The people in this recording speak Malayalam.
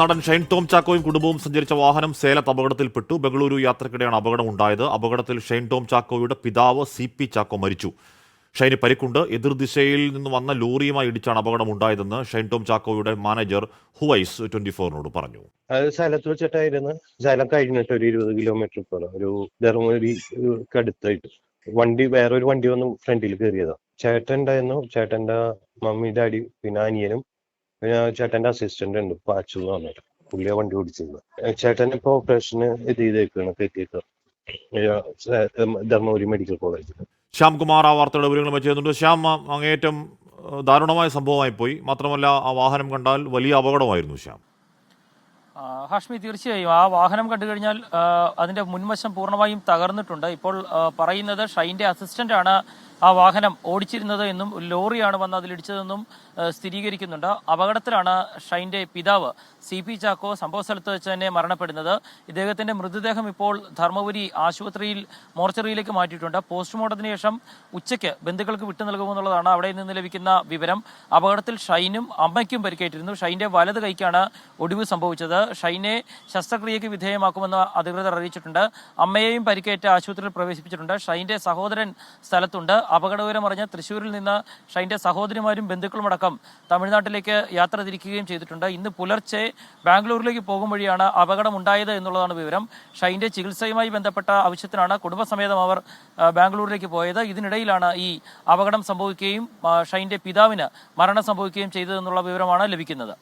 നടൻ ഷൈൻ ടോം ചാക്കോയും കുടുംബവും സഞ്ചരിച്ച വാഹനം സേലത്ത് അപകടത്തിൽപ്പെട്ടു. ബംഗളൂരു യാത്രക്കിടെയാണ് അപകടം ഉണ്ടായത് അപകടത്തിൽ ഷൈൻ ടോം ചാക്കോയുടെ പിതാവ് സി പി ചാക്കോ മരിച്ചു. ഷൈന് പരിക്കുണ്ട്. എതിർദിശയിൽ നിന്ന് വന്ന ലോറിയുമായി ഇടിച്ചാണ് അപകടം ഉണ്ടായതെന്ന് ഷൈൻ ടോം ചാക്കോയുടെ മാനേജർ ഹുവൈസ് ട്വന്റി ഫോറിനോട് പറഞ്ഞു. അതായത് സ്ഥലത്ത് വെച്ചിട്ടായിരുന്നു. സ്ഥലം കഴിഞ്ഞിട്ട് ഒരു ഇരുപത് കിലോമീറ്റർ പോലെ ഒരു അടുത്തായിട്ട്. വണ്ടി വേറൊരു വണ്ടി വന്ന് ഫ്രണ്ടിൽ കയറിയതാണ് ചേട്ടൻ ഉണ്ടായിരുന്നു. ചേട്ടന്റെ മമ്മി ഡാഡി പിന്നെ അനിയനും ചേട്ടന്റെ അസിസ്റ്റന്റ് ഉണ്ട്. ഇപ്പൊ എന്ന് പറഞ്ഞിട്ട്. പുള്ളിയെ വണ്ടി ഓടിച്ചിരുന്നത് ചേട്ടൻ ഇപ്പൊ ഓപ്പറേഷന് ഇത് ചെയ്തേക്കാണ് ധർമ്മപുരി മെഡിക്കൽ കോളേജിൽ ശ്യാംകുമാർ ആ വാർത്തയുടെ വിവരങ്ങൾ വെച്ചിരുന്നുണ്ട് ശ്യാം അങ്ങേറ്റം ദാരുണമായ സംഭവമായി പോയി. മാത്രമല്ല ആ വാഹനം കണ്ടാൽ വലിയ അപകടമായിരുന്നു ശ്യാം. ഹാഷ്മി തീർച്ചയായും. ആ വാഹനം കണ്ടു കഴിഞ്ഞാൽ അതിന്റെ മുൻവശം പൂർണമായും തകർന്നിട്ടുണ്ട്. ഇപ്പോൾ പറയുന്നത് ഷൈന്റെ അസിസ്റ്റന്റ് ആണ്. ആ വാഹനം ഓടിച്ചിരുന്നത് എന്നും ലോറിയാണ് വന്ന് അതിലിടിച്ചതെന്നും സ്ഥിരീകരിക്കുന്നുണ്ട്. അപകടത്തിലാണ് ഷൈന്റെ പിതാവ് സി പി ചാക്കോ സംഭവ സ്ഥലത്ത് വെച്ച് തന്നെ മരണപ്പെടുന്നത്. ഇദ്ദേഹത്തിന്റെ മൃതദേഹം ഇപ്പോൾ ധർമ്മപുരി ആശുപത്രിയിൽ മോർച്ചറിയിലേക്ക് മാറ്റിയിട്ടുണ്ട്. പോസ്റ്റ്മോർട്ടത്തിന് ശേഷം ഉച്ചയ്ക്ക് ബന്ധുക്കൾക്ക് വിട്ടു നൽകുമെന്നുള്ളതാണ് അവിടെ നിന്ന് ലഭിക്കുന്ന വിവരം. അപകടത്തിൽ ഷൈനും അമ്മയ്ക്കും പരിക്കേറ്റിരുന്നു. ഷൈന്റെ വലത് കൈക്കാണ് ഒടിവ് സംഭവിച്ചത്. ഷൈനെ ശസ്ത്രക്രിയയ്ക്ക് വിധേയമാക്കുമെന്ന് അധികൃതർ അറിയിച്ചിട്ടുണ്ട്. അമ്മയെയും പരിക്കേറ്റ് ആശുപത്രിയിൽ പ്രവേശിപ്പിച്ചിട്ടുണ്ട്. ഷൈന്റെ സഹോദരൻ സ്ഥലത്തുണ്ട്. അപകടവിവരം അറിഞ്ഞ തൃശ്ശൂരിൽ നിന്ന് ഷൈന്റെ സഹോദരിമാരും ബന്ധുക്കളും അടക്കം തമിഴ്നാട്ടിലേക്ക് യാത്ര തിരിക്കുകയും ചെയ്തിട്ടുണ്ട്. ഇന്ന് പുലർച്ചെ ബാംഗ്ലൂരിലേക്ക് പോകും വഴിയാണ് അപകടമുണ്ടായത് എന്നുള്ളതാണ് വിവരം. ഷൈന്റെ ചികിത്സയുമായി ബന്ധപ്പെട്ട ആവശ്യത്തിനാണ് കുടുംബസമേതം അവർ ബാംഗ്ലൂരിലേക്ക് പോയത്. ഇതിനിടയിലാണ് ഈ അപകടം സംഭവിക്കുകയും ഷൈന്റെ പിതാവിന് മരണം സംഭവിക്കുകയും ചെയ്തതെന്നുള്ള വിവരമാണ് ലഭിക്കുന്നത്.